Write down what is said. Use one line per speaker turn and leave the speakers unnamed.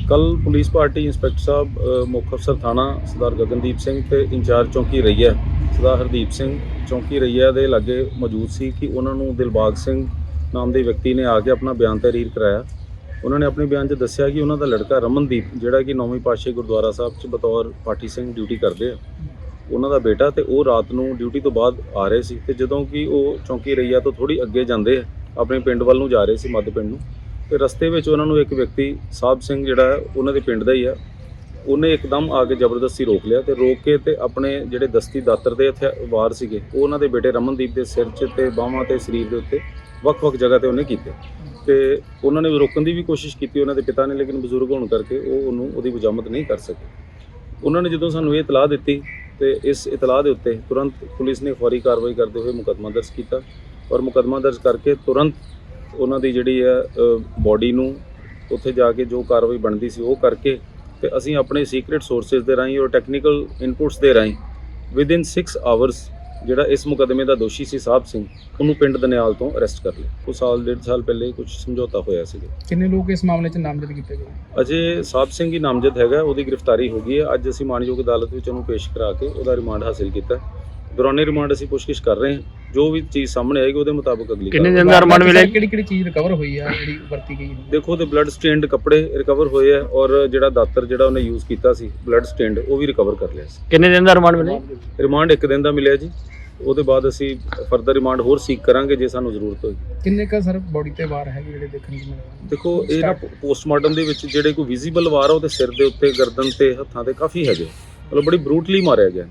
ਕੱਲ police party inspector ਸਾਹਿਬ ਮੁੱਖ ਅਫਸਰ ਥਾਣਾ ਸਰਦਾਰ ਗਗਨਦੀਪ ਸਿੰਘ ਤੇ ਇੰਚਾਰਜ ਚੌਂਕੀ ਰਈਆ ਸਰਦਾਰ ਹਰਦੀਪ ਸਿੰਘ ਚੌਂਕੀ ਰਈਆ ਦੇ ਲਾਗੇ ਮੌਜੂਦ ਸੀ ਕਿ ਉਹਨਾਂ ਨੂੰ ਦਿਲਬਾਗ ਸਿੰਘ ਨਾਮ ਦੇ ਵਿਅਕਤੀ ਨੇ ਆ ਕੇ ਆਪਣਾ ਬਿਆਨ ਤਹਿਰੀਰ ਕਰਾਇਆ। ਉਹਨਾਂ ਨੇ ਆਪਣੇ ਬਿਆਨ 'ਚ ਦੱਸਿਆ ਕਿ ਉਹਨਾਂ ਦਾ ਲੜਕਾ ਰਮਨਦੀਪ, ਜਿਹੜਾ ਕਿ ਨੌਵੀਂ ਪਾਤਸ਼ਾਹੀ ਗੁਰਦੁਆਰਾ ਸਾਹਿਬ 'ਚ ਬਤੌਰ ਪਾਠੀ ਸਿੰਘ ਡਿਊਟੀ ਕਰਦੇ ਆ, ਉਹਨਾਂ ਦਾ ਬੇਟਾ ਤੇ ਉਹ ਰਾਤ ਨੂੰ ਡਿਊਟੀ ਤੋਂ ਬਾਅਦ ਆ ਰਹੇ ਸੀ ਤੇ ਜਦੋਂ ਕਿ ਉਹ ਚੌਂਕੀ ਰਈਆ ਤੋਂ ਥੋੜੀ ਅੱਗੇ ਜਾਂਦੇ ਆਪਣੇ ਪਿੰਡ ਵੱਲ ਨੂੰ ਜਾ ਰਹੇ ਸੀ ਮੱਧ ਪਿੰਡ ਨੂੰ। ਤੇ ਰਸਤੇ ਵਿੱਚ ਉਹਨਾਂ ਨੂੰ ਇੱਕ ਵਿਅਕਤੀ, ਸਾਹਿਬ ਸਿੰਘ ਜਿਹੜਾ ਉਹਨਾਂ ਦੇ ਪਿੰਡ ਦਾ ਹੀ ਆ ਉਹਨੇ ਇੱਕਦਮ ਆ ਕੇ ਜ਼ਬਰਦਸਤੀ ਰੋਕ ਲਿਆ ਤੇ ਰੋਕ ਕੇ ਤੇ ਆਪਣੇ ਜਿਹੜੇ ਦਸਤੀ ਦਾਤਰ ਦੇ ਹਥਿਆ- ਵਾਰ ਸੀਗੇ, ਉਹ ਉਹਨਾਂ ਦੇ ਬੇਟੇ ਰਮਨਦੀਪ ਦੇ ਸਿਰ 'ਚ ਤੇ ਬਾਹਾਂ ਤੇ ਸਰੀਰ ਦੇ ਉੱਤੇ ਵੱਖ-ਵੱਖ ਜਗ੍ਹਾ ਤੇ ਉਹਨੇ ਕੀਤੇ। ਤੇ ਉਹਨਾਂ ਨੇ ਰੋਕਣ ਦੀ ਵੀ ਕੋਸ਼ਿਸ਼ ਕੀਤੀ ਉਹਨਾਂ ਦੇ ਪਿਤਾ ਨੇ, ਲੇਕਿਨ ਬਜ਼ੁਰਗ ਹੋਣ ਕਰਕੇ ਉਹ ਉਹਨੂੰ ਉਹਦੀ ਬਜਾਮਤ ਨਹੀਂ ਕਰ ਸਕੇ। ਉਹਨਾਂ ਨੇ ਜਦੋਂ ਸਾਨੂੰ ਇਹ ਇਤਲਾਹ ਦਿੱਤੀ ਤੇ ਇਸ ਇਤਲਾਹ ਦੇ ਉੱਤੇ ਤੁਰੰਤ ਪੁਲਿਸ ਨੇ ਫੌਰੀ ਕਾਰਵਾਈ ਕਰਦੇ ਹੋਏ ਮੁਕੱਦਮਾ ਦਰਜ ਕੀਤਾ ਔਰ ਮੁਕੱਦਮਾ ਦਰਜ ਕਰਕੇ ਤੁਰੰਤ ਉਹਨਾਂ ਦੀ ਜਿਹੜੀ ਹੈ ਬਾਡੀ ਨੂੰ ਉੱਥੇ ਜਾ ਕੇ ਜੋ ਕਾਰਵਾਈ ਬਣਦੀ ਸੀ ਉਹ ਕਰਕੇ ਤੇ ਅਸੀਂ ਆਪਣੇ ਸੀਕ੍ਰੀਟ ਸੋਰਸਸ ਦੇ ਰਾਹੀਂ ਔਰ ਟੈਕਨੀਕਲ ਇਨਪੁਟਸ ਦੇ ਰਾਹੀਂ ਵਿਦਿਨ 6 ਆਵਰਸ ਜਿਹੜਾ ਇਸ ਮੁਕੱਦਮੇ ਦਾ ਦੋਸ਼ੀ ਸੀ ਸਾਹਿਬ ਸਿੰਘ ਉਹਨੂੰ ਪਿੰਡ ਦਨਿਆਲ ਤੋਂ ਅਰੈਸਟ ਕਰ ਲਿਆ। ਉਹ ਸਾਲ ਡੇਢ ਸਾਲ ਪਹਿਲੇ ਕੁਝ ਸਮਝੌਤਾ ਹੋਇਆ ਸੀ
ਕਿੰਨੇ ਲੋਕ ਇਸ ਮਾਮਲੇ 'ਚ ਨਾਮਜ਼ਦ ਕੀਤੇ ਗਏ?
ਅਜੇ ਸਾਹਿਬ ਸਿੰਘ ਹੀ ਨਾਮਜ਼ਦ ਹੈਗਾ ਉਹਦੀ ਗ੍ਰਿਫਤਾਰੀ ਹੋ ਗਈ ਹੈ। ਅੱਜ ਅਸੀਂ ਮਾਨਯੋਗ ਅਦਾਲਤ ਵਿੱਚ ਉਹਨੂੰ ਪੇਸ਼ ਕਰਾ ਕੇ ਉਹਦਾ ਰਿਮਾਂਡ ਹਾਸਿਲ ਕੀਤਾ। ਦੌਰਾਨੇ ਰਿਮਾਂਡ ਅਸੀਂ ਪੁੱਛਗਿੱਛ ਕਰ ਰਹੇ ਹਾਂ। ਜੋ ਵੀ ਚੀਜ਼ ਸਾਹਮਣੇ ਆਏਗੀ ਉਹਦੇ ਮੁਤਾਬਕ ਅਗਲੀ
ਕਿੰਨੇ। ਦਿਨ ਦਾ ਰਿਮਾਂਡ ਮਿਲਿਆ
ਕਿਹੜੀ ਕਿਹੜੀ ਚੀਜ਼ ਰਿਕਵਰ ਹੋਈ ਆ ਜਿਹੜੀ ਵਰਤੀ ਗਈ ਹੈ?
ਦੇਖੋ ਉਹਦੇ ਬਲੱਡ ਸਟੇਨਡ ਕੱਪੜੇ ਰਿਕਵਰ ਹੋਏ ਆ ਔਰ ਜਿਹੜਾ ਦਾਤਰ ਜਿਹੜਾ ਉਹਨੇ ਯੂਜ਼ ਕੀਤਾ ਸੀ ਬਲੱਡ ਸਟੇਨਡ ਉਹ ਵੀ ਰਿਕਵਰ ਕਰ ਲਿਆ ਸੀ।
ਕਿੰਨੇ ਦਿਨ ਦਾ ਰਿਮਾਂਡ ਮਿਲਿਆ?
ਰਿਮਾਂਡ ਇੱਕ ਦਿਨ ਦਾ ਮਿਲਿਆ ਜੀ। ਉਹਦੇ ਬਾਅਦ ਅਸੀਂ ਫਰਦਰ ਰਿਮਾਂਡ ਹੋਰ ਸੀਕ ਕਰਾਂਗੇ ਜੇ ਸਾਨੂੰ ਜ਼ਰੂਰਤ ਹੋਈ।
ਕਿੰਨੇ ਕਾ ਸਰ ਬੋਡੀ ਤੇ ਵਾਰ ਹੈਗੇ ਜਿਹੜੇ ਦੇਖਣ ਨੂੰ ਮਿਲੇ?
ਦੇਖੋ ਇਹ ਨਾ ਪੋਸਟਮਾਰਟਮ ਦੇ ਵਿੱਚ ਜਿਹੜੇ ਕੋਈ ਵਿਜ਼ੀਬਲ ਵਾਰ ਆ ਉਹਦੇ ਸਿਰ ਦੇ ਉੱਤੇ ਗਰਦਨ ਤੇ ਹੱਥਾਂ ਤੇ ਕਾਫੀ ਹੈਗੇ ਮਤਲਬ ਬੜੀ ਬਰੂਟਲੀ ਮਾਰਿਆ ਗਿਆ।